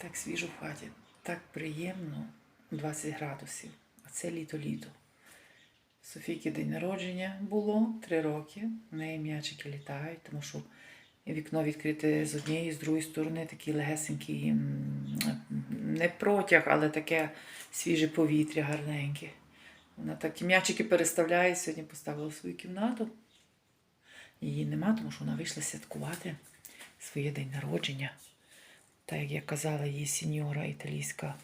Так свіжо в хаті, так приємно 20 градусів. А це літо-літо. Софійки день народження було 3 роки. В неї м'ячики літають, тому що вікно відкрите з однієї, з другої сторони, такий легесенький, не протяг, але таке свіже повітря гарненьке. Вона так м'ячики переставляє. Сьогодні поставила в свою кімнату. Її нема, тому що вона вийшла святкувати своє день народження. Так як я казала, її сеньора італійська,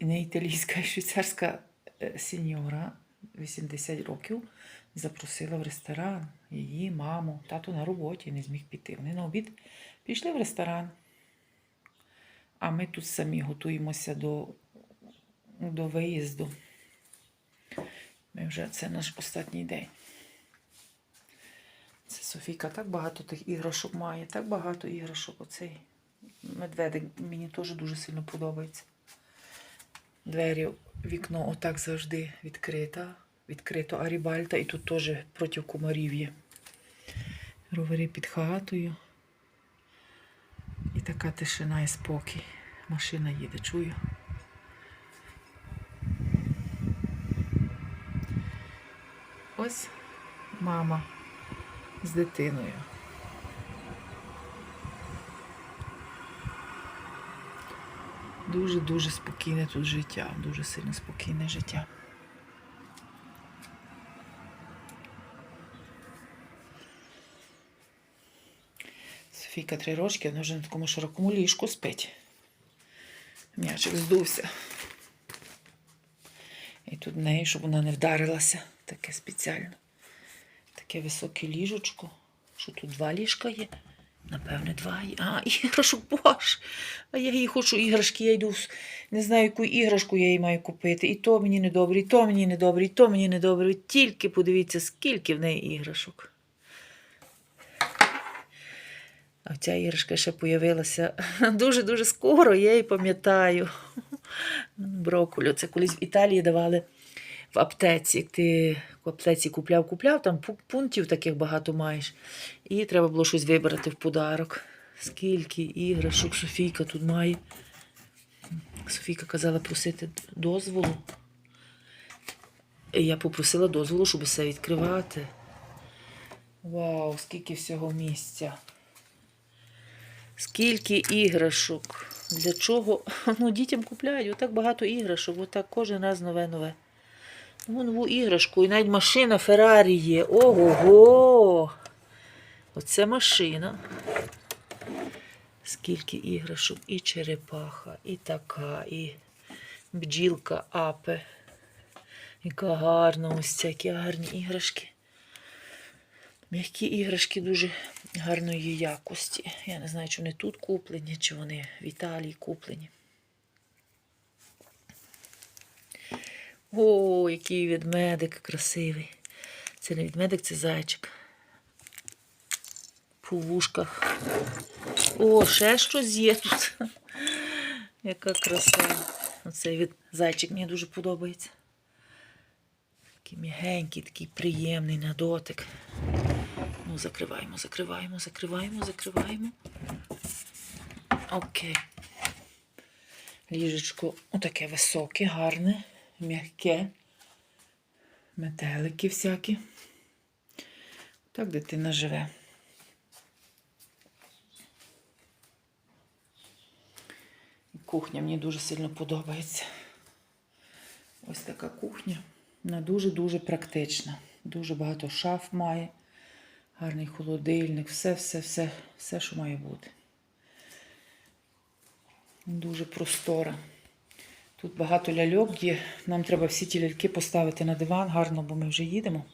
не, італійська, а швейцарська е, сеньора 80 років запросила в ресторан її маму. Тато на роботі не зміг піти. Вони на обід пішли в ресторан. А ми тут самі готуємося до, до виїзду. Ми вже це наш останній день. Це Софійка так багато тих іграшок має, так багато іграшок. Оцей медведик мені теж дуже сильно подобається. Двері, вікно отак завжди відкрито. Відкрито Арібальта і тут теж проти комарів є. Ровери під хатою. І така тишина і спокій. Машина їде, чую. Ось мама з дитиною. Дуже-дуже спокійне тут життя, дуже сильно спокійне життя. Софійка три рочки, вона вже на такому широкому ліжку спить. М'ячик здувся. І тут в неї, щоб вона не вдарилася, таке спеціально. Таке високе ліжечко. Що тут два ліжка є? Напевне, два. А, іграшок боже. А я їй хочу іграшки, я йду. Не знаю, яку іграшку я їй маю купити. І то мені не добре, і то мені не добре, і то мені не добре. Ви Тільки подивіться, скільки в неї іграшок. А ця іграшка ще появилася дуже-дуже скоро, я її пам'ятаю. Брокколю. Це колись в Італії давали в аптеці. Ти в аптеці купляв, купляв, там пунктів таких багато маєш. І треба було щось вибрати в подарок. Скільки іграшок Софійка тут має. Софійка казала просити дозволу. Я попросила дозволу, щоб все відкривати. Вау, скільки всього місця. Скільки іграшок. Для чого? Ну, дітям купляють отак багато іграшок, отак кожен раз нове-нове. Ну, нову іграшку. І навіть машина Феррарі є. Ого-го! Оце машина. Скільки іграшок. І черепаха, і така, і бджілка апе. Яка гарна ось ця, які гарні іграшки. М'які іграшки дуже гарної якості. Я не знаю, чи вони тут куплені, чи вони в Італії куплені. О, який ведмедик красивий. Це не ведмедик, це зайчик. По вушках. О, ще щось є тут. Яка краса. Оцей від... зайчик мені дуже подобається. Такий м'ягенький, такий приємний на дотик. Ну, закриваємо, закриваємо, закриваємо, закриваємо. Окей. Ліжечко отаке високе, гарне, м'яке. Метелики всякі. Так дитина живе. Кухня мені дуже сильно подобається. Ось така кухня. Вона дуже-дуже практична. Дуже багато шаф має. Гарний холодильник, все, все, все, все, що має бути. Дуже простора. Тут багато ляльок є. Нам треба всі ті ляльки поставити на диван гарно, бо ми вже їдемо.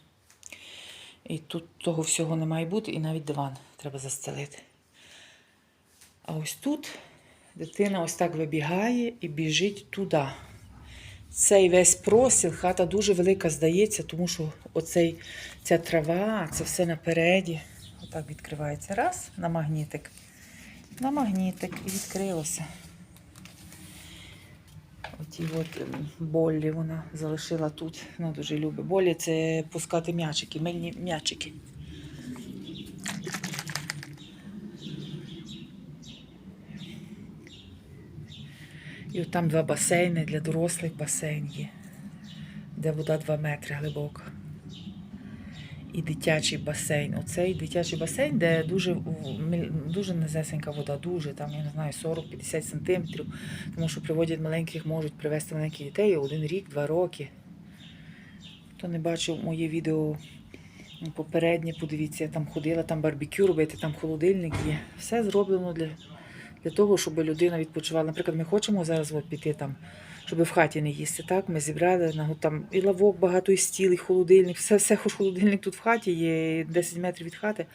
І тут того всього не має бути, і навіть диван треба застелити. А ось тут дитина ось так вибігає і біжить туди. Цей весь простір, хата дуже велика здається, тому що оцей, ця трава, це все напереді. Отак відкривається. Раз, на магнітик. На магнітик і відкрилося. Оті от ем, болі вона залишила тут. Вона дуже любить. Болі це пускати м'ячики, мильні м'ячики. І от там два басейни для дорослих басейн є, де вода 2 метри глибока. І дитячий басейн. Оцей дитячий басейн, де дуже, дуже низесенька вода, дуже там, я не знаю, 40-50 сантиметрів. Тому що приводять маленьких, можуть привезти маленьких дітей один рік, два роки. Хто не бачив моє відео попереднє, подивіться, я там ходила, там барбекю робити, там холодильник є. Все зроблено для, для того, щоб людина відпочивала. Наприклад, ми хочемо зараз піти там, щоб в хаті не їсти. Так, ми зібрали там і лавок багато, і стіл, і холодильник. Все, все хоч холодильник тут в хаті, є 10 метрів від хати,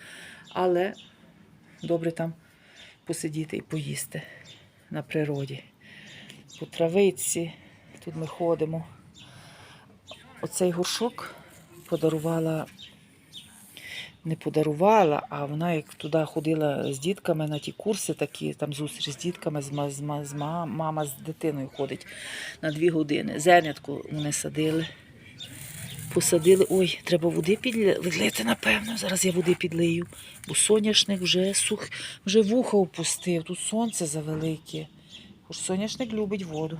але добре там посидіти і поїсти на природі. По травиці, тут ми ходимо. Оцей горшок подарувала, не подарувала, а вона як туди ходила з дітками на ті курси, такі там зустріч з дітками, з, ма- з, з мама з дитиною ходить на дві години. Зернятку вони садили. Посадили. Ой, треба води підли- відлити, напевно. Зараз я води підлию. Бо соняшник вже сух, вже вуха опустив. Тут сонце завелике. Хоч соняшник любить воду.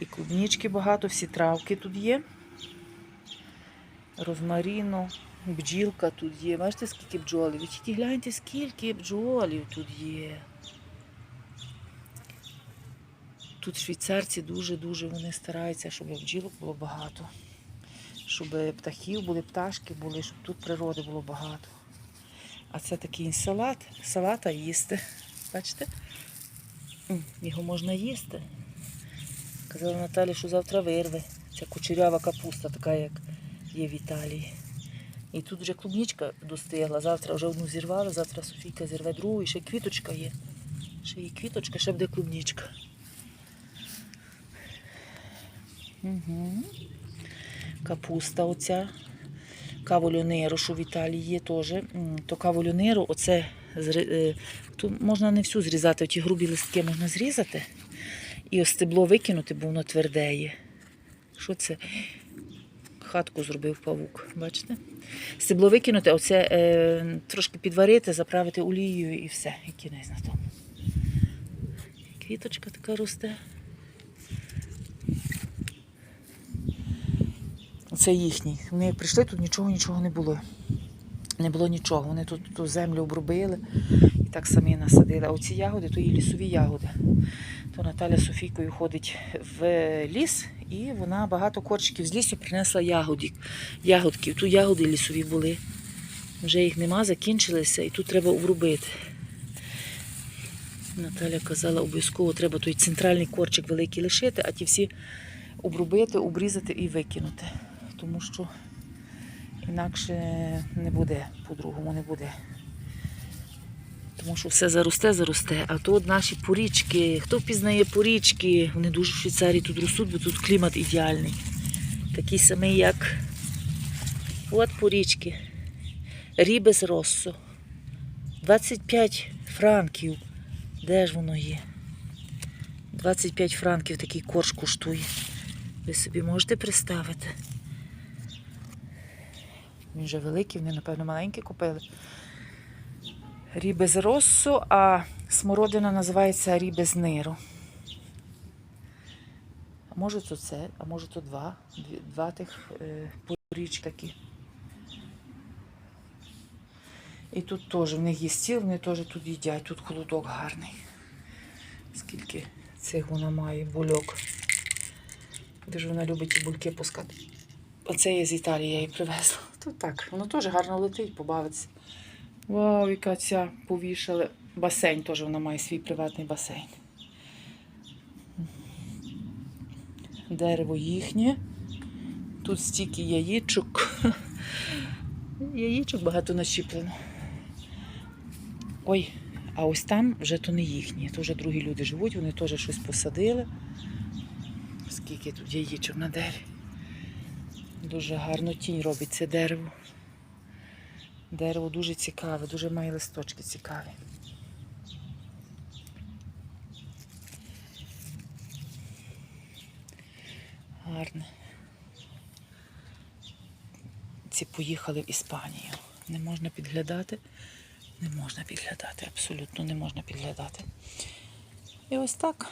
І клубнічки багато, всі травки тут є. Розмаріну, бджілка тут є. Бачите, скільки бджолів? Ви тільки гляньте, скільки бджолів тут є. Тут швейцарці дуже-дуже вони стараються, щоб бджілок було багато. Щоб птахів були, пташки були, щоб тут природи було багато. А це такий салат, салата їсти. Бачите? Його можна їсти. Казала Наталі, що завтра вирве. Ця кучерява капуста, така, як є в Італії. І тут вже клубничка достигла. Завтра вже одну зірвали, завтра Софійка зірве другу, і ще квіточка є. Ще є квіточка, ще буде клубничка. Угу. Капуста оця. Каволюнеру, що в Італії є теж. То каволюнеру, оце е, тут можна не всю зрізати, ті грубі листки можна зрізати. І ось стебло викинути, бо воно тверде є. Що це? Хатку зробив павук, бачите? Стебло викинути, оце е, трошки підварити, заправити олією і все, і кінець на тому. Квіточка така росте. Це їхній. Вони як прийшли, тут нічого, нічого не було. Не було нічого. Вони тут ту землю обробили і так самі насадили. А оці ягоди то є лісові ягоди. То Наталя з Софійкою ходить в ліс, і вона багато корчиків з лісу принесла ягодів. ягодків. Тут ягоди лісові були. Вже їх нема, закінчилися, і тут треба обробити. Наталя казала, обов'язково треба той центральний корчик великий лишити, а ті всі обробити, обрізати і викинути. Тому що інакше не буде, по-другому не буде. Тому що все заросте, заросте. А тут наші порічки. Хто впізнає порічки? Вони дуже в Швейцарії тут ростуть, бо тут клімат ідеальний. Такий самий, як от порічки. Рібес Россо. 25 франків. Де ж воно є? 25 франків такий корж коштує. Ви собі можете представити? Він вже великий, вони, напевно, маленькі купили. Рібез Россо, а смородина називається Рібез Ниру. А може то це, а може то два. Два тих е, поріч такі. І тут теж в них є стіл, вони теж тут їдять. Тут холодок гарний. Скільки цих вона має бульок. Дуже вона любить ті бульки пускати. Оце є з Італії, я її привезла. Тут так, воно теж гарно летить, побавиться. Вау, яка ця повішали. Басейн теж вона має свій приватний басейн. Дерево їхнє. Тут стільки яєчок. Яєчок багато начіплено. Ой, а ось там вже то не їхні, то вже другі люди живуть, вони теж щось посадили. Скільки тут яєчок на дереві. Дуже гарно тінь робить це дерево. Дерево дуже цікаве, дуже має листочки цікаві. Гарне. Ці поїхали в Іспанію. Не можна підглядати. Не можна підглядати, абсолютно не можна підглядати. І ось так.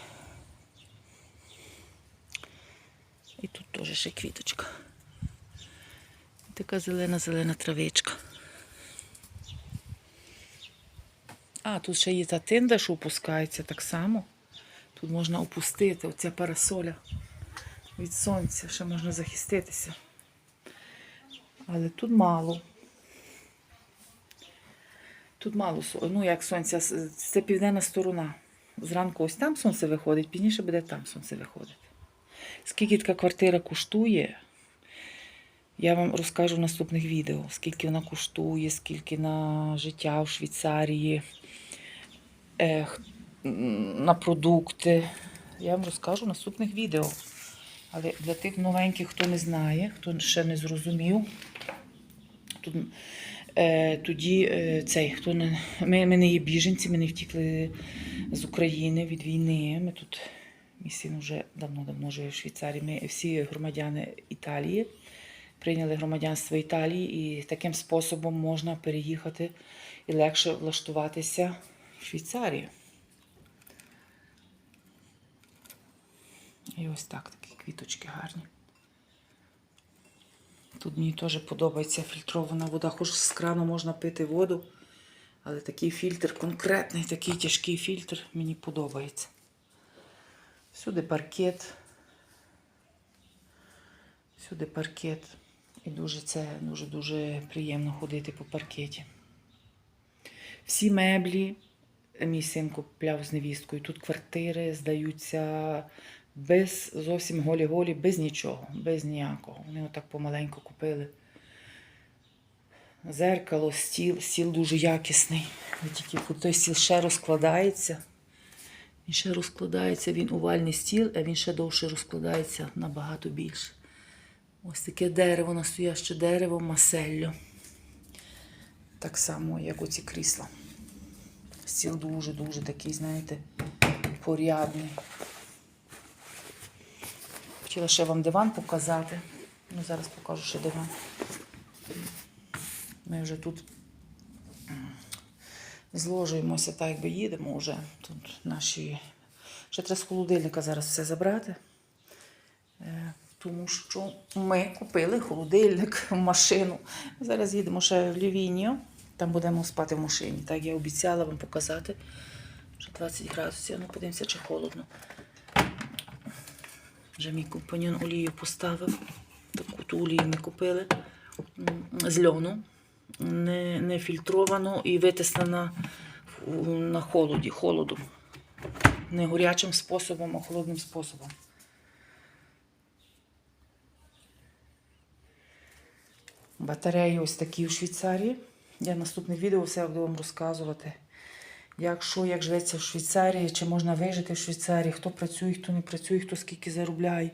І тут теж ще квіточка. Така зелена-зелена травичка. А, тут ще є та тинда, що опускається так само. Тут можна опустити оця парасоля від сонця, ще можна захиститися. Але тут мало. Тут мало ну як сонця, це південна сторона. Зранку ось там сонце виходить, пізніше буде там сонце виходити. Скільки така квартира коштує, я вам розкажу в наступних відео. Скільки вона коштує, скільки на життя в Швейцарії, на продукти. Я вам розкажу в наступних відео. Але для тих новеньких, хто не знає, хто ще не зрозумів, тут, е, тоді е, цей, хто не, ми, ми не є біженці, ми не втікли з України від війни. Ми тут, мій син вже давно-давно живе в Швейцарії. Ми всі громадяни Італії прийняли громадянство Італії, і таким способом можна переїхати і легше влаштуватися в Швейцарію. І ось так, такі квіточки гарні. Тут мені теж подобається фільтрована вода. Хоч з крану можна пити воду, але такий фільтр конкретний, такий тяжкий фільтр мені подобається. Всюди паркет. Всюди паркет. І дуже це дуже-дуже приємно ходити по паркеті. Всі меблі мій син купляв з невісткою. Тут квартири здаються без зовсім голі-голі, без нічого, без ніякого. Вони отак помаленьку купили. Зеркало, стіл, стіл дуже якісний. Тільки той стіл ще розкладається. Він ще розкладається, він овальний стіл, а він ще довше розкладається набагато більше. Ось таке дерево, настояще дерево, маселло. Так само, як оці крісла. Стіл дуже-дуже такий, знаєте, порядний. Хотіла ще вам диван показати. Ну, зараз покажу ще диван. Ми вже тут зложуємося, так якби їдемо вже. Тут наші. Ще треба з холодильника зараз все забрати. Тому що ми купили холодильник, машину. Зараз їдемо ще в Лівінію. Там будемо спати в машині. Так я обіцяла вам показати. Вже 20 градусів. Ну, подивимося, чи холодно. Вже мій компаньон олію поставив. Таку ту олію ми купили з льону. Не, не фільтровано і витиснена на холоді, холодом. Не горячим способом, а холодним способом. Батареї ось такі в Швейцарії. Я в наступних відео все буду вам розказувати. Як що, як живеться в Швейцарії, чи можна вижити в Швейцарії, хто працює, хто не працює, хто скільки заробляє.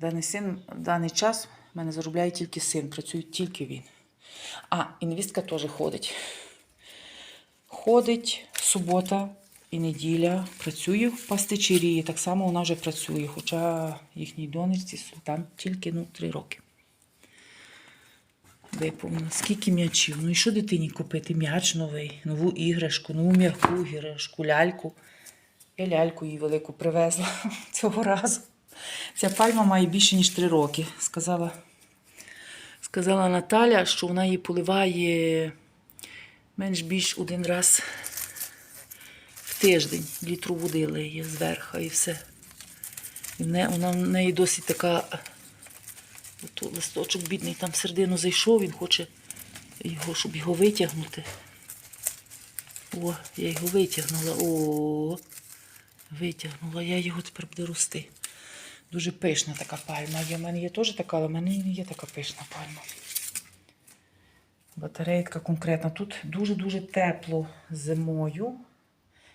Даний син, в даний час в мене заробляє тільки син, працює тільки він. А, і невістка теж ходить. Ходить субота і неділя, працює в пастичерії. Так само вона вже працює, хоча їхній донечці там тільки ну, три роки. Виповнено. Скільки м'ячів? Ну і що дитині купити? М'яч новий, нову іграшку, нову м'яку іграшку, ляльку. Я ляльку їй велику привезла цього разу. Ця пальма має більше, ніж три роки. Сказала, сказала Наталя, що вона її поливає менш більш один раз в тиждень. Літру води лиє зверху і все. І вона в неї досить така Ото листочок бідний там всередину зайшов, він хоче його, щоб його витягнути. О, я його витягнула. О, витягнула. Я його тепер буду рости. Дуже пишна така пальма. В мене є теж така, але в мене не є така пишна пальма. Батарейка конкретна. Тут дуже-дуже тепло зимою.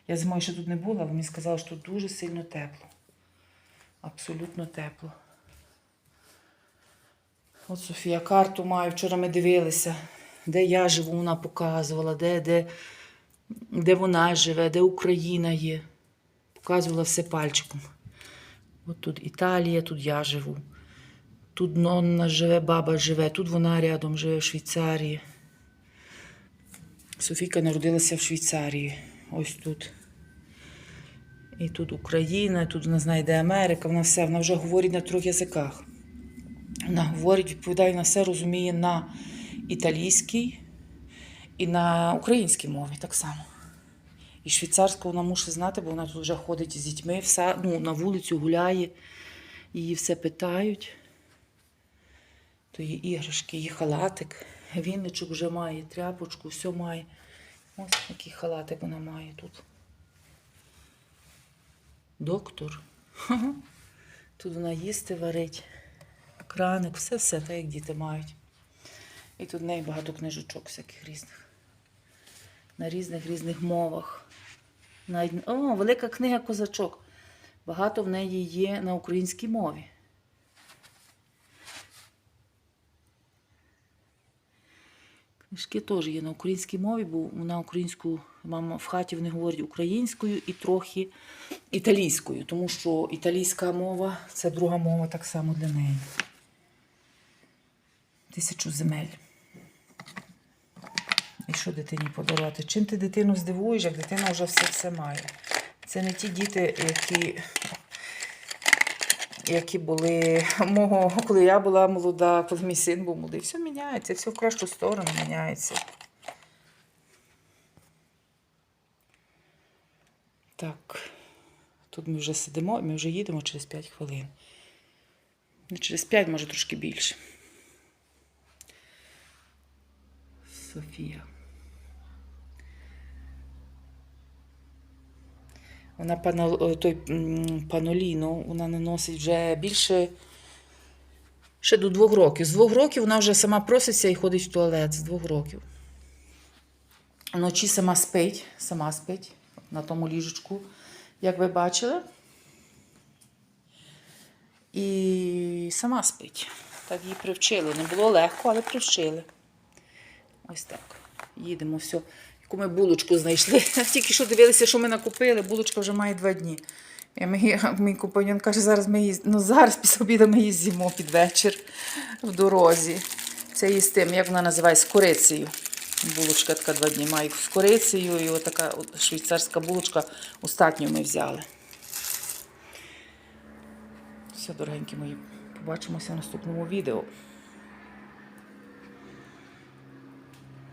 Я зимою ще тут не була, але мені сказали, що тут дуже сильно тепло. Абсолютно тепло. От Софія карту маю. Вчора ми дивилися, де я живу, вона показувала, де, де, де вона живе, де Україна є. Показувала все пальчиком. От тут Італія, тут я живу. Тут Нонна живе, баба живе, тут вона рядом живе в Швейцарії. Софійка народилася в Швейцарії. Ось тут. І тут Україна, тут вона знає, де Америка, вона все, вона вже говорить на трьох язиках. Вона говорить, відповідає на все, розуміє на італійській і на українській мові так само. І швейцарську вона мусить знати, бо вона тут вже ходить з дітьми, все, ну, на вулицю гуляє, її все питають. То її іграшки, її халатик. Вінничок вже має, тряпочку, все має. Ось який халатик вона має тут. Доктор. Тут вона їсти варить, краник, все-все, так як діти мають. І тут в неї багато книжечок всяких різних. На різних різних мовах. Навіть... О, велика книга козачок. Багато в неї є на українській мові. Книжки теж є на українській мові, бо вона українську, мама в хаті вони говорять українською і трохи італійською, тому що італійська мова це друга мова так само для неї. Тисячу земель. І що дитині подарувати? Чим ти дитину здивуєш, як дитина вже все все має? Це не ті діти, які, які були мого, коли я була молода, коли мій син був молодий. Все міняється, все в кращу сторону міняється. Так, тут ми вже сидимо, ми вже їдемо через 5 хвилин. Не через 5, може трошки більше. Софія. Вона пано, той паноліно, вона наносить вже більше ще до двох років. З двох років вона вже сама проситься і ходить в туалет з двох років. Вночі сама спить, сама спить на тому ліжечку, як ви бачили. І сама спить. Так її привчили. Не було легко, але привчили. Ось так. Їдемо, все. Яку ми булочку знайшли. Тільки що дивилися, що ми накупили, булочка вже має два дні. Мій, мій компаньон каже, зараз ми її, ну зараз після обіду ми її з'їмо під вечір в дорозі. Це її з тим, як вона називається, з корицею. Булочка така два дні має з корицею, і отака от швейцарська булочка остатню ми взяли. Все, дорогенькі мої, побачимося в наступному відео.